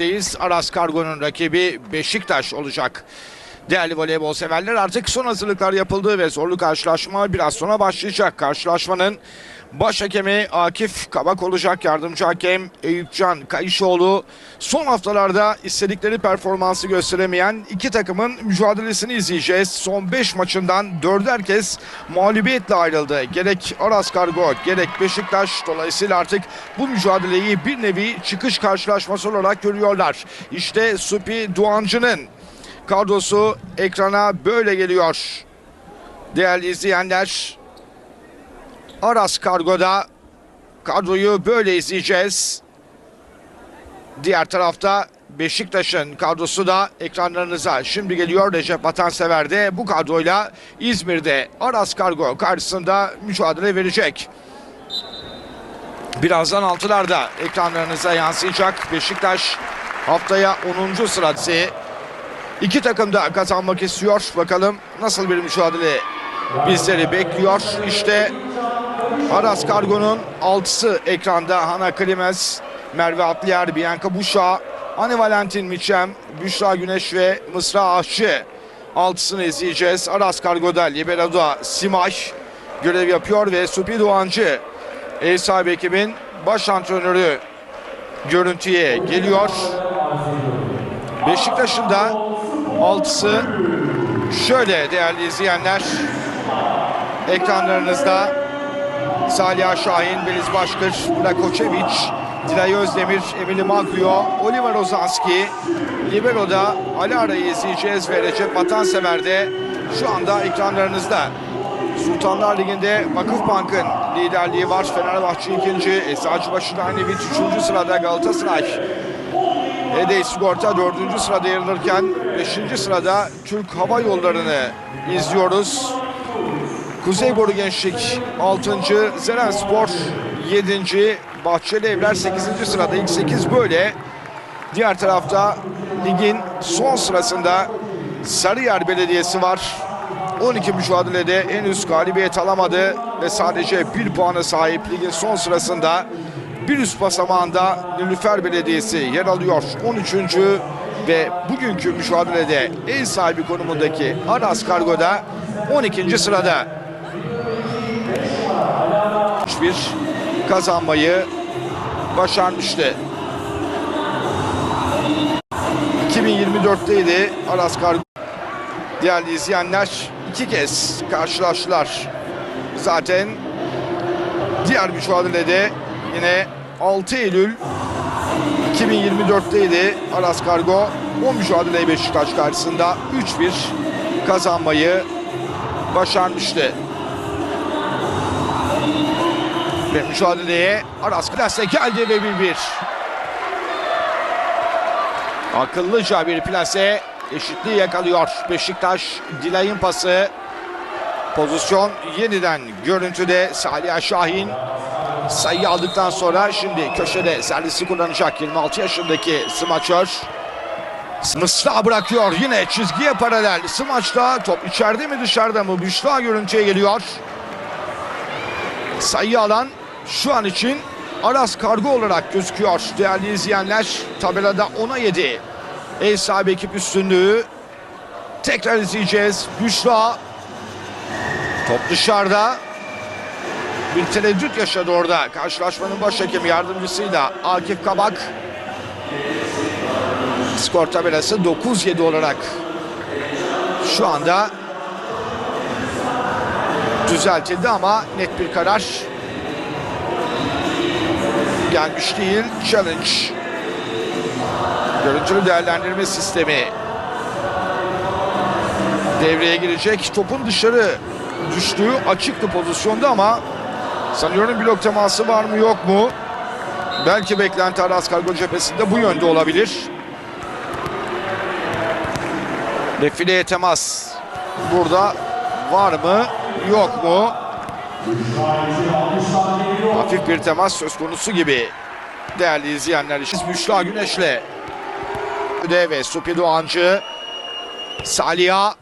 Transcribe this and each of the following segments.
Deyiz. Aras Kargo'nun rakibi Beşiktaş olacak. Değerli voleybol severler artık son hazırlıklar yapıldı ve zorlu karşılaşma biraz sonra başlayacak. Karşılaşmanın baş hakemi Akif Kabak olacak. Yardımcı hakem Eyüpcan Kayışoğlu. Son haftalarda istedikleri performansı gösteremeyen iki takımın mücadelesini izleyeceğiz. Son 5 maçından dörder kez mağlubiyetle ayrıldı. Gerek Aras Kargo gerek Beşiktaş dolayısıyla artık bu mücadeleyi bir nevi çıkış karşılaşması olarak görüyorlar. İşte Supi Doğancı'nın kadrosu ekrana böyle geliyor. Değerli izleyenler Aras Kargo'da kadroyu böyle izleyeceğiz. Diğer tarafta Beşiktaş'ın kadrosu da ekranlarınıza şimdi geliyor. Recep Vatansever de bu kadroyla İzmir'de Aras Kargo karşısında mücadele verecek. Birazdan altılarda ekranlarınıza yansıyacak. Beşiktaş haftaya 10. sırası. İki takım da kazanmak istiyor. Bakalım nasıl bir mücadele bizleri bekliyor. İşte Aras Kargo'nun altısı ekranda. Hana Klimez, Merve Atliyer, Bianca Buşa, Ani Valentin Miçem, Büşra Güneş ve Mısra Aşçı. Altısını izleyeceğiz. Aras Kargo'da Libero'da Simay görev yapıyor ve Supi Doğancı ev sahibi ekibin baş antrenörü görüntüye geliyor. Beşiktaş'ın da altısı şöyle değerli izleyenler ekranlarınızda Salih Şahin, Beliz Başkır, Blakoçeviç, Dilay Özdemir, Emili Maglio, Oliver Ozanski, Libero'da Ali Ara'yı izleyeceğiz ve Recep Vatansever de şu anda ekranlarınızda. Sultanlar Ligi'nde Vakıfbank'ın liderliği var. Fenerbahçe ikinci, Eczacıbaşı Dynavit üçüncü sırada Galatasaray. Ede Sigorta dördüncü sırada yer alırken beşinci sırada Türk Hava Yolları'nı izliyoruz. Kuzeyboru Gençlik 6. Zeren Spor 7. Bahçeli Evler 8. sırada ilk 8 böyle. Diğer tarafta ligin son sırasında Sarıyer Belediyesi var. 12 mücadelede henüz galibiyet alamadı ve sadece bir puana sahip ligin son sırasında bir üst basamağında Nilüfer Belediyesi yer alıyor. 13. ve bugünkü mücadelede ev sahibi konumundaki Aras Kargo'da 12. sırada. Bir kazanmayı başarmıştı. 2024'teydi Aras Kargo. Değerli izleyenler iki kez karşılaştılar. Zaten diğer mücadelede yine 6 Eylül 2024'teydi Aras Kargo. O mücadeleyi Beşiktaş karşısında 3-1 kazanmayı başarmıştı. Ve mücadeleye Aras Plase geldi ve 1-1. Akıllıca bir plase eşitliği yakalıyor. Beşiktaş Dilay'ın pası. Pozisyon yeniden görüntüde Salih Şahin sayı aldıktan sonra şimdi köşede servisi kullanacak 26 yaşındaki smaçör. Mısra bırakıyor yine çizgiye paralel. Smaçta top içeride mi dışarıda mı? Büşra görüntüye geliyor. Sayı alan şu an için Aras Kargo olarak gözüküyor değerli izleyenler. Tabelada 10'a 7. Ev sahibi ekip üstünlüğü. Tekrar izleyeceğiz. Büşra. Top dışarıda. Bir tereddüt yaşadı orada. Karşılaşmanın baş hakemi yardımcısıyla Akif Kabak. Skor tabelası 9-7 olarak şu anda düzeltildi ama net bir karar gelmiş değil. Challenge. Görüntülü değerlendirme sistemi devreye girecek. Topun dışarı düştüğü açıktı pozisyonda ama sanıyorum blok teması var mı yok mu? Belki beklenti Aras Kargo cephesinde bu yönde olabilir. Defileye temas burada var mı yok mu? Hafif bir temas söz konusu gibi. Değerli izleyenler için Büşra Güneş'le Öde ve Supi Doğancı Salih'a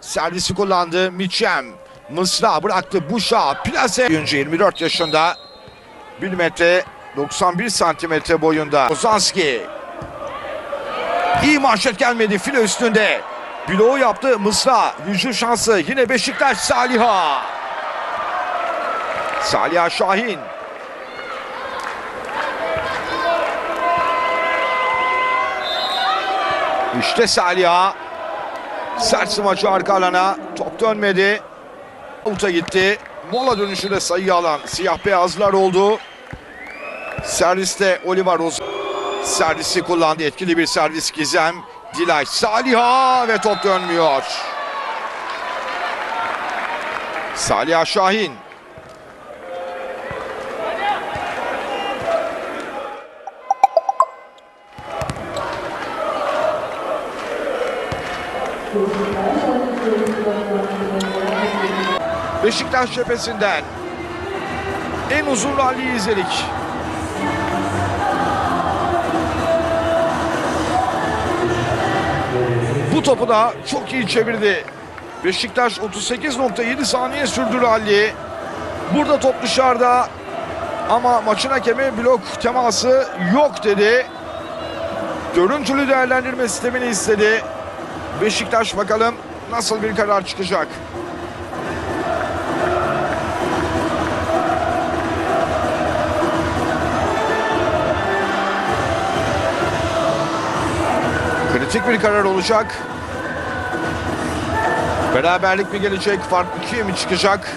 servisi kullandı. Miçem Mısra bıraktı. Buşa plase. Oyuncu 24 yaşında 1 metre 91 santimetre boyunda. Ozanski İyi manşet gelmedi file üstünde. Bloğu yaptı Mısra. Hücum şansı yine Beşiktaş Saliha. Saliha Şahin. İşte Saliha. Sert smacı arka alana. Top dönmedi. Avuta gitti. Mola dönüşünde sayı alan siyah beyazlar oldu. Serviste Oliver Roz servisi kullandı. Etkili bir servis Gizem. Dilay Saliha ve top dönmüyor. Saliha Şahin. Beşiktaş cephesinden en uzun ralliyi izledik. Bu topu da çok iyi çevirdi. Beşiktaş 38.7 saniye sürdü ralli. Burada top dışarıda ama maçın hakemi blok teması yok dedi. Görüntülü değerlendirme sistemini istedi. Beşiktaş bakalım nasıl bir karar çıkacak. Kritik bir karar olacak. Beraberlik mi gelecek? Fark ikiye mi çıkacak?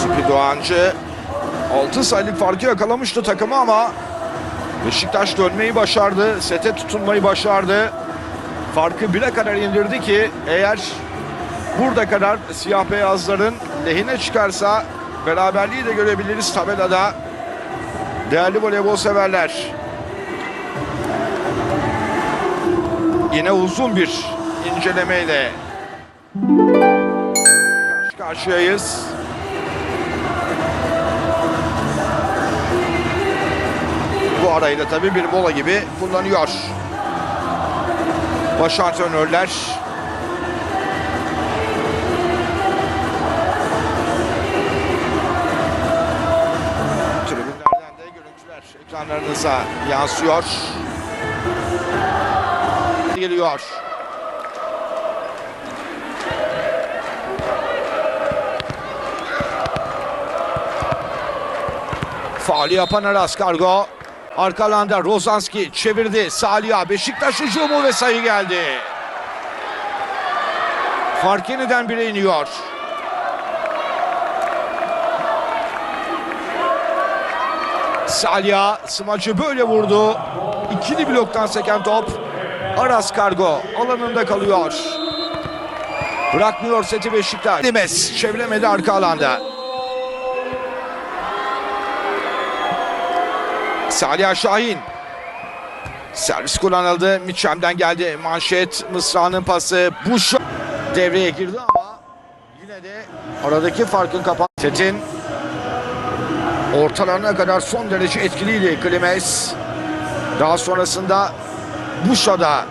Süpi Doğancı 6 sayılık farkı yakalamıştı takımı ama Beşiktaş dönmeyi başardı. Sete tutunmayı başardı. Farkı 1'e kadar indirdi ki eğer burada kadar siyah beyazların lehine çıkarsa beraberliği de görebiliriz tabelada. Değerli voleybol severler. Yine uzun bir incelemeyle karşı karşıyayız. Bu arayı da tabii bir mola gibi kullanıyor. Baş antrenörler ekranlarınıza yansıyor. Geliyor. Faali yapan Aras Kargo. Arka alanda Rozanski çevirdi. Salih'a Beşiktaş hücumu ve sayı geldi. Fark yeniden bire iniyor. Salya smacı böyle vurdu. İkili bloktan seken top. Aras Kargo alanında kalıyor. Bırakmıyor seti Beşiktaş. Dimes çeviremedi arka alanda. Salih Şahin. Servis kullanıldı. Miçem'den geldi. Manşet Mısra'nın pası. Buş devreye girdi ama yine de aradaki farkın kapan. Setin ortalarına kadar son derece etkiliydi Klimes. Daha sonrasında Buşa da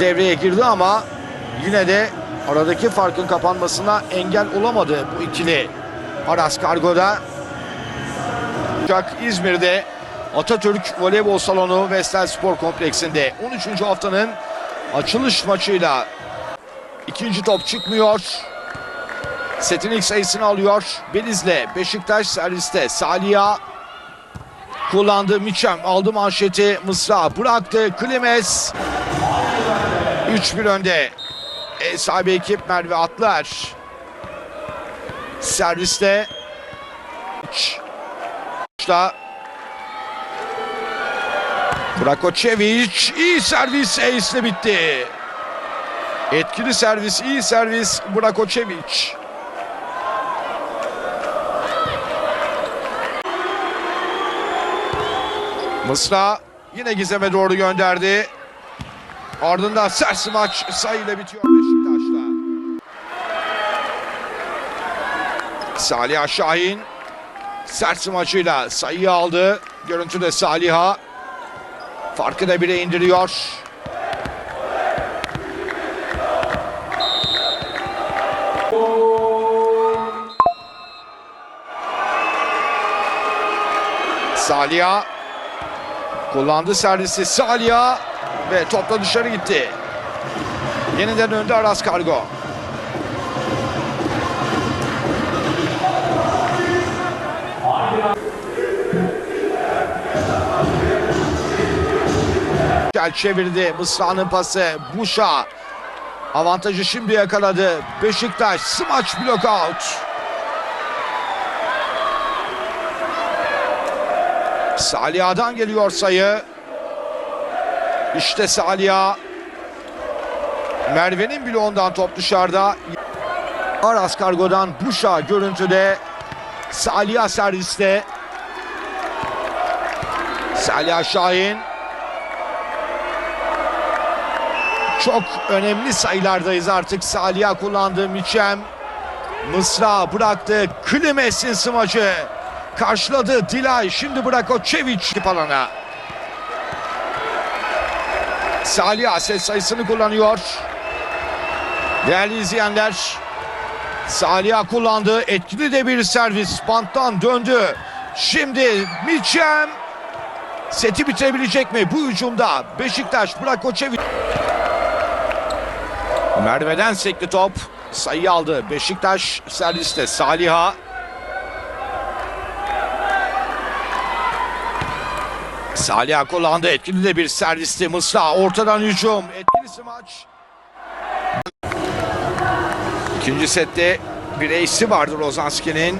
devreye girdi ama yine de aradaki farkın kapanmasına engel olamadı bu ikili. Aras Kargo'da İzmir'de Atatürk Voleybol Salonu Vestel Spor Kompleksinde 13. haftanın açılış maçıyla ikinci top çıkmıyor. Setin ilk sayısını alıyor. Belizle Beşiktaş serviste Saliha kullandı. Miçem aldı manşeti. Mısra bıraktı. Klimes 3-1 önde. Ev sahibi ekip Merve Atlar. Serviste Başta Brakoçeviç iyi servis ace'le bitti. Etkili servis, iyi servis Brakoçeviç. Mısra yine Gizem'e doğru gönderdi. Ardından sers maç sayıyla bitiyor Beşiktaş'ta. Saliha Şahin sert maçıyla sayıyı aldı. Görüntüde Saliha farkı da bire indiriyor. Saliha kullandı servisi Salih'a ve topla dışarı gitti. Yeniden önde Aras Kargo. Gel çevirdi. Mısra'nın pası. Buşa. Avantajı şimdi yakaladı. Beşiktaş smaç blokout. Saliha'dan geliyor sayı. İşte Salih'a. Merve'nin bloğundan top dışarıda. Aras Kargo'dan Buşa görüntüde. Salih'a serviste. Salih Şahin. Çok önemli sayılardayız artık. Salih'a kullandığı Miçem. Mısra bıraktı. Klimes'in smacı. Karşıladı Dilay. Şimdi bırak o Çeviç alana. Salih set sayısını kullanıyor. Değerli izleyenler. Salih'a kullandı. Etkili de bir servis. Banttan döndü. Şimdi Miçem. Seti bitirebilecek mi bu hücumda? Beşiktaş bırak o Çeviç. Merve'den sekli top. Sayı aldı. Beşiktaş serviste Salih'a. Salih'a kullandı. Etkili de bir servisti Mısra. Ortadan hücum. Etkilisi maç. İkinci sette bir ace'i vardı Rozanski'nin.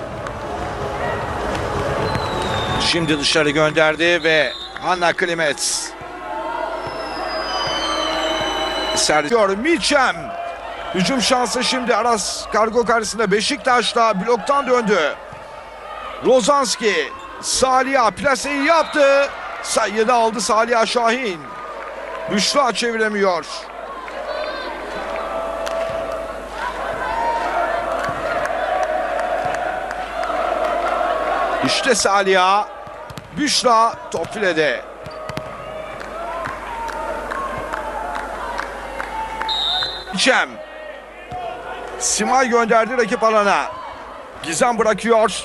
Şimdi dışarı gönderdi ve Hanna Klimets. Serdiyor Milçem. Hücum şansı şimdi Aras Kargo karşısında Beşiktaş'ta bloktan döndü. Rozanski Salih'a plaseyi yaptı. Sayıyı da aldı Salih Şahin. Büşra çeviremiyor. İşte Salih'a. Büşra top filede. Cem. Simay gönderdi rakip alana. Gizem bırakıyor.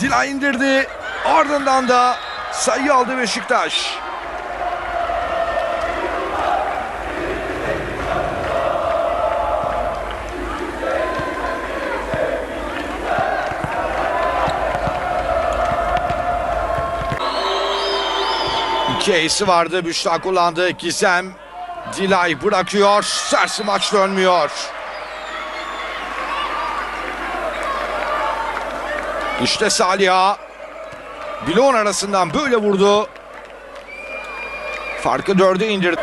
Dila indirdi. Ardından da sayı aldı Beşiktaş. İki vardı. Büşra kullandı. Gizem Dilay bırakıyor. Sersi maç dönmüyor. İşte Salih'a. Bloğun arasından böyle vurdu. Farkı dörde indirdi.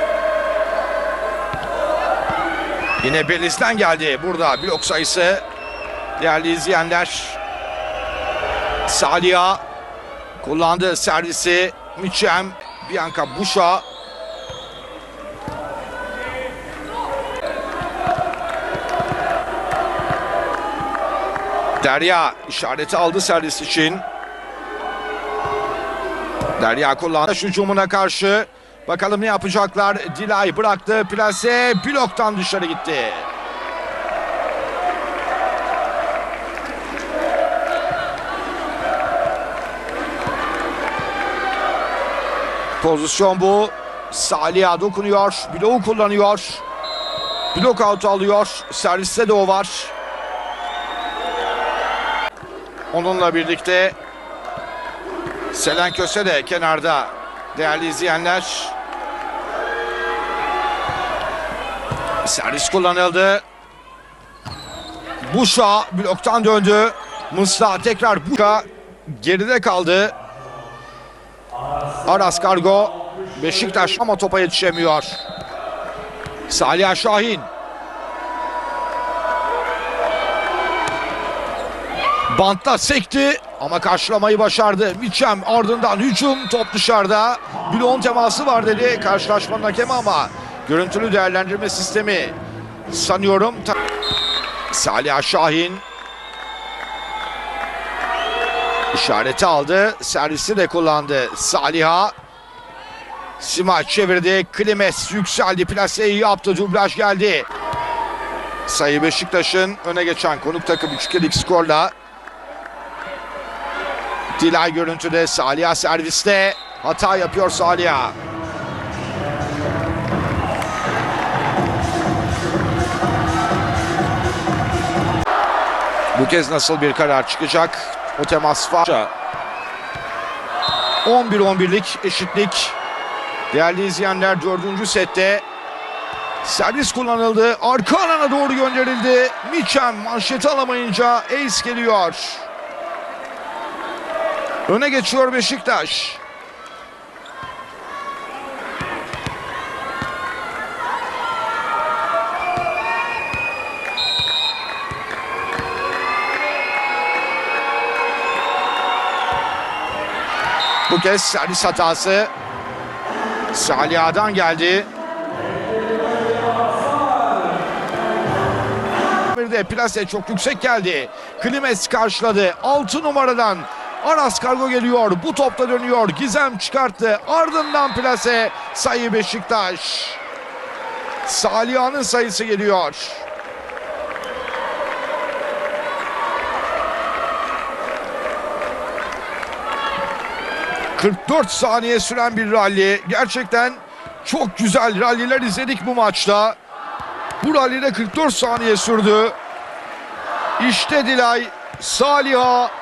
Yine Beliz'den geldi burada blok sayısı. Değerli izleyenler. Salih'a kullandı servisi. Miçem, Bianca Buşa. Derya işareti aldı servis için. Derya kullandı hücumuna karşı. Bakalım ne yapacaklar. Dilay bıraktı. Plase bloktan dışarı gitti. Pozisyon bu. Salih'a dokunuyor. Bloğu kullanıyor. Blok out alıyor. Serviste de o var. Onunla birlikte Selen Köse de kenarda değerli izleyenler. Servis kullanıldı. Buşa bloktan döndü. Mısra tekrar Buşa geride kaldı. Aras Kargo Beşiktaş ama topa yetişemiyor. Salih Şahin Bantla sekti ama karşılamayı başardı. Miçem ardından hücum top dışarıda. Bloğun teması var dedi karşılaşmanın hakemi ama görüntülü değerlendirme sistemi sanıyorum. Salih Şahin işareti aldı. Servisi de kullandı. Salih'a Sima çevirdi. Klimes yükseldi. Plaseyi yaptı. Dublaj geldi. Sayı Beşiktaş'ın öne geçen konuk takım 3-2'lik skorla Dilay görüntüde Salih'a serviste hata yapıyor Salih'a. Bu kez nasıl bir karar çıkacak? O temas var. 11-11'lik eşitlik. Değerli izleyenler dördüncü sette servis kullanıldı. Arka alana doğru gönderildi. Mitchell manşeti alamayınca ace geliyor. Öne geçiyor Beşiktaş. Bu kez servis hatası Saliha'dan geldi. Bir de plase çok yüksek geldi. Klimes karşıladı. 6 numaradan Aras Kargo geliyor. Bu topta dönüyor. Gizem çıkarttı. Ardından plase sayı Beşiktaş. Saliha'nın sayısı geliyor. ...44 saniye süren bir ralli. Gerçekten çok güzel ralliler izledik bu maçta. Bu rallide 44 saniye sürdü. İşte Dilay, Saliha.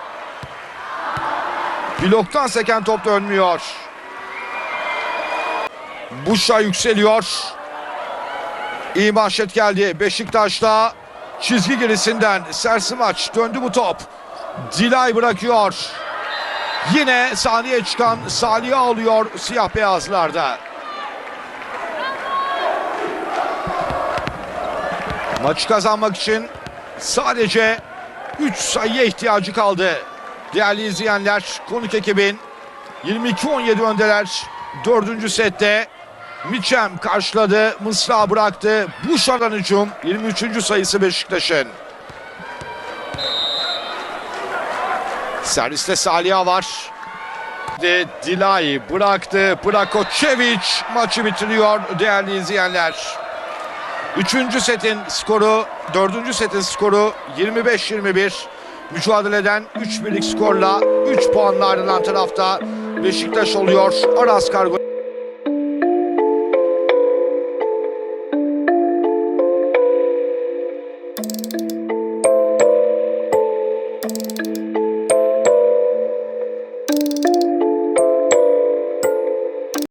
Bloktan seken top dönmüyor. Buşa yükseliyor. İyi manşet geldi. Beşiktaş'ta çizgi gerisinden sersi maç döndü bu top. Dilay bırakıyor. Yine saniye çıkan Salih'a alıyor siyah beyazlarda. Maçı kazanmak için sadece 3 sayıya ihtiyacı kaldı. Değerli izleyenler, konuk ekibin 22-17 öndeler. 4. sette Miçem karşıladı, Mısra bıraktı. Buşar'dan hücum 23. sayısı Beşiktaş'ın. Serviste Saliha var. Dilay bıraktı. Brakoçevic maçı bitiriyor değerli izleyenler. Üçüncü setin skoru, dördüncü setin skoru 25-21. Mücadeleden 3 birlik skorla 3 puanla ayrılan tarafta Beşiktaş oluyor. Aras Kargo